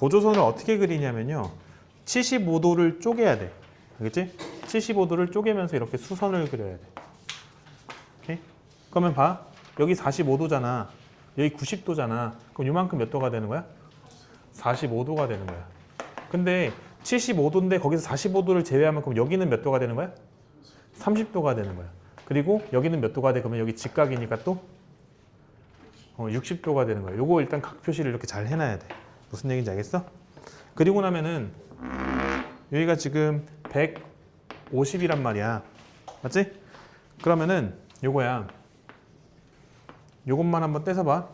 보조선을 어떻게 그리냐면요. 75도를 쪼개야 돼. 알겠지? 75도를 쪼개면서 이렇게 수선을 그려야 돼. 오케이? 그러면 봐. 여기 45도잖아. 여기 90도잖아. 그럼 요만큼 몇 도가 되는 거야? 45도가 되는 거야. 근데 75도인데 거기서 45도를 제외하면 그럼 여기는 몇 도가 되는 거야? 30도가 되는 거야. 그리고 여기는 몇 도가 돼? 그러면 여기 직각이니까 또 어, 60도가 되는 거야. 요거 일단 각 표시를 이렇게 잘 해놔야 돼. 무슨 얘기인지 알겠어? 그리고 나면은 여기가 지금 150이란 말이야. 맞지? 그러면은 요거야. 요것만 한번 떼서 봐.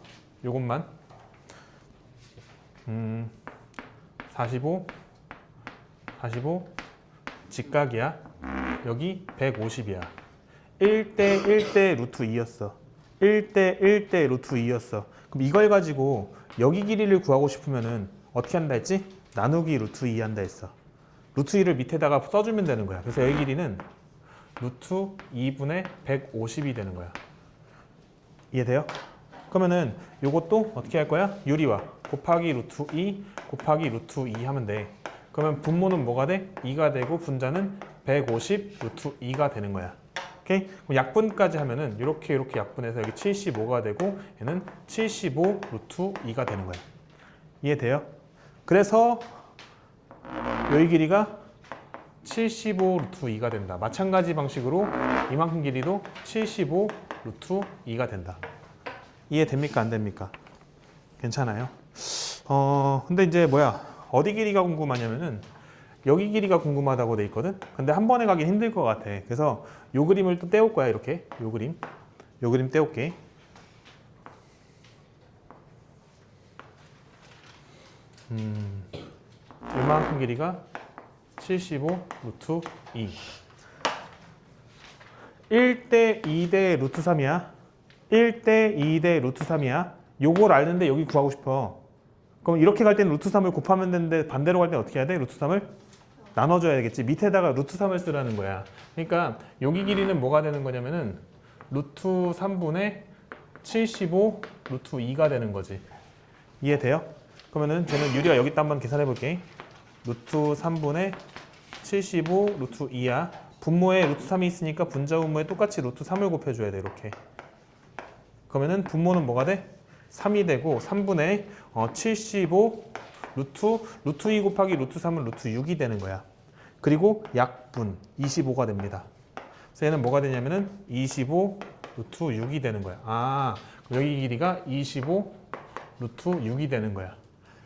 요것만. 음, 45, 45, 직각이야. 여기 150이야. 1대 1대 루트 2였어. 1대 1대 루트 2였어. 그럼 이걸 가지고 여기 길이를 구하고 싶으면은 어떻게 한다 했지? 나누기 루트 2 한다 했어. 루트 2를 밑에다가 써주면 되는 거야. 그래서 여기 길이는 루트 2분의 150이 되는 거야. 이해돼요? 그러면은 요것도 어떻게 할 거야? 유리와 곱하기 루트 2 곱하기 루트 2 하면 돼. 그러면 분모는 뭐가 돼? 2가 되고 분자는 150 루트 2가 되는 거야. 오케이? 그럼 약분까지 하면은 이렇게 이렇게 약분해서 여기 75가 되고 얘는 75 루트 2가 되는 거야. 이해돼요? 그래서 여기 길이가 75 루트 2가 된다. 마찬가지 방식으로 이만큼 길이도 75 루트 2가 된다. 이해됩니까? 안 됩니까? 괜찮아요? 어, 근데 이제 뭐야? 어디 길이가 궁금하냐면은 여기 길이가 궁금하다고 돼 있거든. 근데 한 번에 가기 힘들 것 같아. 그래서 요 그림을 또 떼올 거야. 이렇게 요 그림, 요 그림 떼올게. 음, 이만큼 길이가 75 루트 2. 1대 2대 루트 3이야. 1대 2대 루트 3이야. 요걸 알는데 여기 구하고 싶어. 그럼 이렇게 갈 때는 루트 3을 곱하면 되는데 반대로 갈 때는 어떻게 해야 돼? 루트 3을 나눠줘야 되겠지. 밑에다가 루트 3을 쓰라는 거야. 그러니까 여기 길이는 뭐가 되는 거냐면은 루트 3분의 75 루트 2가 되는 거지. 이해돼요? 그러면은 저는 유리가 여기다 한번 계산해 볼게. 루트 3분의 75 루트 2야. 분모에 루트 3이 있으니까 분자 분모에 똑같이 루트 3을 곱해줘야 돼 이렇게. 그러면은 분모는 뭐가 돼? 3이 되고 3분의 어, 75 루트 루트 2 곱하기 루트 3은 루트 6이 되는 거야. 그리고 약분 25가 됩니다. 그래서 얘는 뭐가 되냐면은 25 루트 6이 되는 거야. 아 여기 길이가 25 루트 6이 되는 거야.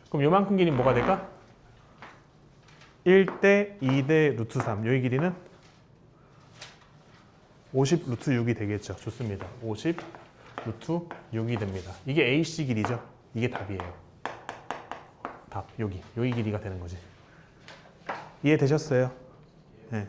그럼 요만큼 길이 뭐가 될까? 1대 2대 루트 3. 여기 길이는 50 루트 6이 되겠죠. 좋습니다. 50 루트 6이 됩니다. 이게 AC 길이죠. 이게 답이에요. 답 여기 여기 길이가 되는 거지. 이해되셨어요? 네.